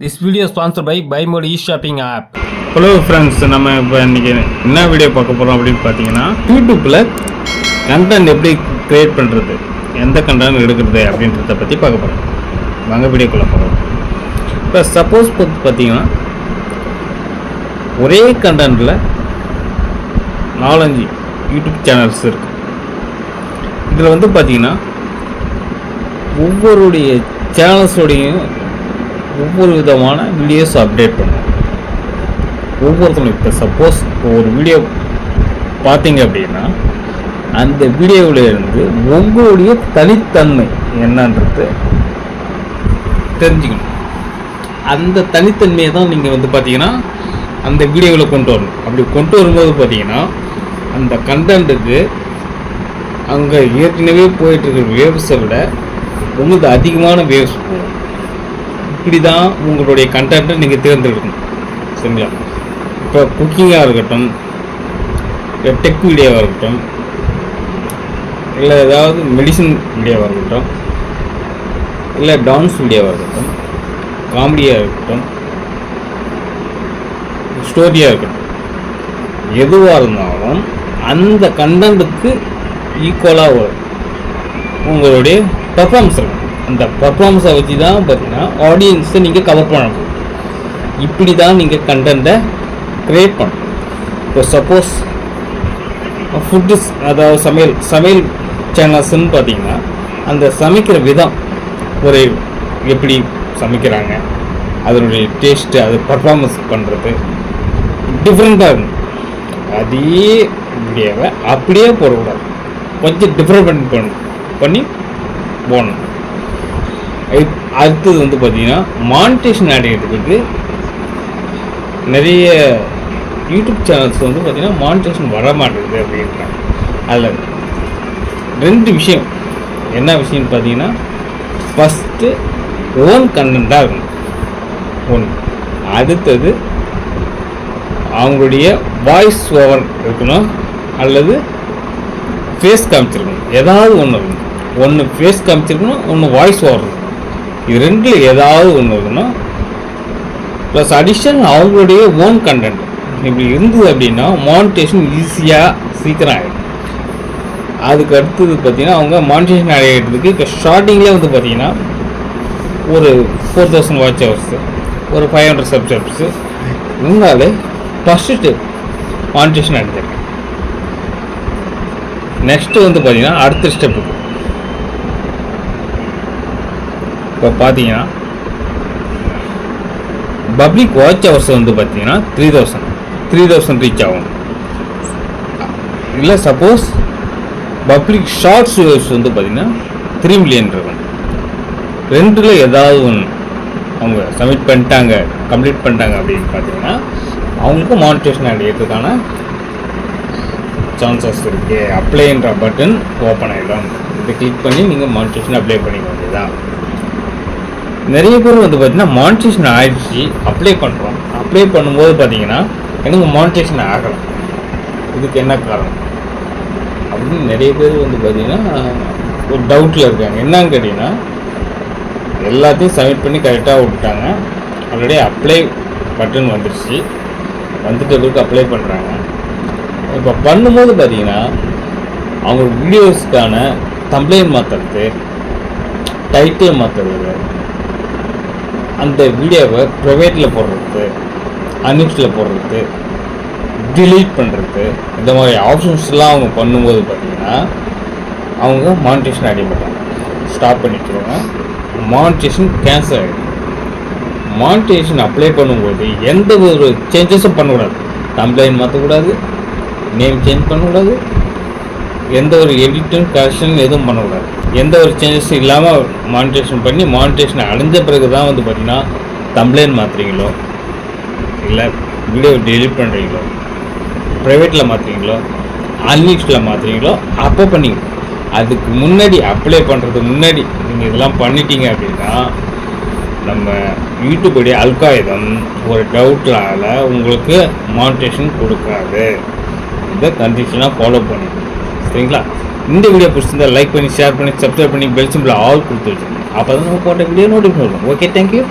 This video sponsor by by e shopping app hello friends நம்ம இப்போ இன்றைக்கி என்ன வீடியோ பார்க்க போகிறோம் அப்படின்னு பார்த்தீங்கன்னா யூடியூப்பில் கண்டென்ட் எப்படி க்ரியேட் பண்ணுறது எந்த கண்டென்ட் எடுக்கிறது அப்படின்றத பற்றி பார்க்க போகிறோம் வாங்க வீடியோக்குள்ளே போகிறோம் இப்போ சப்போஸ் பார்த்தீங்கன்னா ஒரே கண்டென்ட்டில் நாலஞ்சு யூடியூப் சேனல்ஸ் இருக்குது இதில் வந்து பார்த்தீங்கன்னா ஒவ்வொருடைய சேனல்ஸோடையும் ஒவ்வொரு விதமான வீடியோஸ் அப்டேட் பண்ணுவோம் ஒவ்வொருத்தரும் இப்போ சப்போஸ் இப்போ ஒரு வீடியோ பார்த்தீங்க அப்படின்னா அந்த வீடியோவில் இருந்து உங்களுடைய தனித்தன்மை என்னன்றது தெரிஞ்சுக்கணும். அந்த தனித்தன்மையை தான் நீங்கள் வந்து பார்த்தீங்கன்னா அந்த வீடியோவில் கொண்டு வரணும். அப்படி கொண்டு வரும்போது பார்த்தீங்கன்னா அந்த கண்டென்ட்டுக்கு அங்கே ஏற்கனவே போயிட்டு இருக்கிற வேவ்ஸை விட உங்களுக்கு அதிகமான வேவ்ஸ் போகும். இப்படி தான் உங்களுடைய கண்டென்ட்டை நீங்கள் தேர்ந்தெடுக்கணும். சரிங்களா? இப்போ குக்கிங்காக இருக்கட்டும் இல்லை டெக் வீடியோவாக இருக்கட்டும் இல்லை ஏதாவது மெடிசன் வீடியோவாக இருக்கட்டும் இல்லை டான்ஸ் வீடியோவாக இருக்கட்டும் காமெடியாக இருக்கட்டும் ஸ்டோரியாக இருக்கட்டும் எதுவாக இருந்தாலும் அந்த கண்டென்ட்டுக்கு ஈக்குவலாக வரும் உங்களுடைய பர்ஃபார்மன்ஸ் இருக்கும் அந்த பர்ஃபார்மன்ஸை வச்சு தான் பார்த்தீங்கன்னா ஆடியன்ஸை நீங்கள் கவர் பண்ணணும். இப்படி தான் நீங்கள் கண்டென்ட்டை க்ரியேட் பண்ணணும். இப்போ சப்போஸ் ஃபுட்டு அதாவது சமையல் சமையல் சேனல்ஸ்ன்னு பார்த்தீங்கன்னா அந்த சமைக்கிற விதம் ஒரு எப்படி சமைக்கிறாங்க அதனுடைய டேஸ்ட்டு அது பர்ஃபார்மன்ஸ் பண்ணுறது டிஃப்ரெண்ட்டாக இருக்கும் அதே வீடியோவை அப்படியே போடக்கூடாது. கொஞ்சம் டிஃப்ரெண்ட் பண்ணி பண்ணி போடணும். அடுத்தது வந்து பார்த்தீங்கன்னா மானிட்டேஷன் அடையிறதுக்கு நிறைய யூடியூப் சேனல்ஸ் வந்து பார்த்திங்கன்னா மானிட்டேஷன் வர மாட்டேங்குது அப்படின்றாங்க. அதில் ரெண்டு விஷயம். என்ன விஷயம்னு பார்த்தீங்கன்னா ஃபஸ்ட்டு ஓன் கண்டென்ட்டாக இருக்கணும். ஒன்று அடுத்தது அவங்களுடைய வாய்ஸ் ஓவர் இருக்கணும். அல்லது ஃபேஸ் காமிச்சிருக்கணும். ஏதாவது ஒன்று இருக்கணும். ஒன்று ஃபேஸ் காமிச்சிருக்கணும் ஒன்று வாய்ஸ் ஓவர் இருக்கணும். இது ரெண்டில் ஏதாவது ஒன்று இருக்குன்னா ப்ளஸ் அடிஷன் அவங்களுடைய ஓன் கண்டென்ட் இப்படி இருந்தது அப்படின்னா மானிட்டேஷன் ஈஸியாக சீக்கிரம் ஆகிடும் அதுக்கு அடுத்தது பார்த்தீங்கன்னா அவங்க மானிட்டேஷன் அடையிறதுக்கு இப்போ ஸ்டார்டிங்கில் வந்து பார்த்தீங்கன்னா ஒரு ஃபோர் தௌசண்ட் வாட்ச் ஹவர்ஸு ஒரு ஃபைவ் ஹண்ட்ரட் சப்ஜெக்ட்ஸு இருந்தாலே ஃபஸ்ட்டு ஸ்டெப் மானிட்டேஷன் அடைஞ்சிருக்கேன் நெக்ஸ்ட்டு வந்து பார்த்தீங்கன்னா அடுத்த ஸ்டெப்புக்கு இப்போ பார்த்தீங்கன்னா பப்ளிக் வாட்ச் ஹவர்ஸ் வந்து பார்த்தீங்கன்னா three thousand three thousand reach ஆகும். இல்லை சப்போஸ் பப்ளிக் ஷார்ட்ஸ் வியூஸ் வந்து பார்த்தீங்கன்னா த்ரீ மில்லியன் இருக்கும். ரெண்டில் ஏதாவது ஒன்று அவங்க சப்மிட் பண்ணிட்டாங்க கம்ப்ளீட் பண்ணிட்டாங்க அப்படின்னு பார்த்தீங்கன்னா அவங்களுக்கும் மானிட்டேஷன் அடையிறதுக்கான சான்சஸ் இருக்குது அப்ளைன்ற பட்டன் ஓப்பன் ஆகிடும் இதை கிளிக் பண்ணி நீங்கள் மானிட்டேஷன் அப்ளை பண்ணிக்க வேண்டியதான் நிறைய பேர் வந்து பார்த்தீங்கன்னா மானிட்டேஷன் ஆகிடுச்சு அப்ளை பண்ணுறோம் அப்ளை பண்ணும்போது பார்த்தீங்கன்னா எனக்கு மானிட்டேஷன் ஆகலை. இதுக்கு என்ன காரணம்? அப்படின்னு நிறைய பேர் வந்து பார்த்தீங்கன்னா ஒரு டவுட்டில் இருக்காங்க. என்னன்னு கேட்டிங்கன்னா எல்லாத்தையும் சப்மிட் பண்ணி கரெக்டாக விட்டாங்க ஆல்ரெடி அப்ளை பட்டன் வந்துடுச்சு வந்துட்ட அளவுக்கு அப்ளை பண்ணுறாங்க இப்போ பண்ணும்போது பார்த்தீங்கன்னா அவங்க வீடியோஸ்க்கான தம்ப்ளைன் மாற்றுறது டைட்டில் மாற்றுறது அந்த வீடியோவை ப்ரைவேட்டில் போடுறது அன்னிப்ஸில் போடுறது டிலீட் பண்ணுறது இந்த மாதிரி ஆப்ஷன்ஸ்லாம் அவங்க பண்ணும்போது பார்த்தீங்கன்னா அவங்க மானிட்டேஷன் அடிபட்டாங்க ஸ்டாப் பண்ணிட்டுருவாங்க மானிட்டேஷன் கேன்சல் ஆகிடும் மானிட்டேஷன் அப்ளை பண்ணும்போது எந்த ஒரு சேஞ்சஸும் பண்ணக்கூடாது. கம்ப்ளைண்ட் மாற்றக்கூடாது நேம் சேஞ்ச் பண்ணக்கூடாது. எந்த ஒரு எடிட்டும் கரெக்ஷன் எதுவும் பண்ணக்கூடாது. எந்த ஒரு சேஞ்சஸும் இல்லாமல் மானிட்டேஷன் பண்ணி மானிட்டேஷன் அடைஞ்ச பிறகு தான் வந்து பார்த்திங்கன்னா கம்ப்ளைண்ட் மாற்றுறீங்களோ இல்லை வீடியோ டெலிட் பண்ணுறீங்களோ ப்ரைவேட்டில் மாற்றுறீங்களோ அன்லிஸ்டில் மாற்றுறீங்களோ அப்போ பண்ணிங்க அதுக்கு முன்னாடி அப்ளை பண்ணுறதுக்கு முன்னாடி நீங்கள் இதெல்லாம் பண்ணிட்டீங்க அப்படின்னா நம்ம யூடியூபுடைய அல்காயுதம் ஒரு டவுட்டால் உங்களுக்கு மானிட்டேஷன் கொடுக்காது. இதை கண்டிஷனாக ஃபாலோ பண்ணி சரிங்களா? இந்த வீடியோ பிடிச்சிருந்தா லைக் பண்ணி ஷேர் பண்ணி சப்ஸ்கிரைப் பண்ணி பெல் சிம்பிள் ஆல் கொடுத்து வச்சுருங்க. அப்போ தான் நம்ம போட்ட வீடியோ நோட்டிஃபிகேஷன் வரும். Okay thank you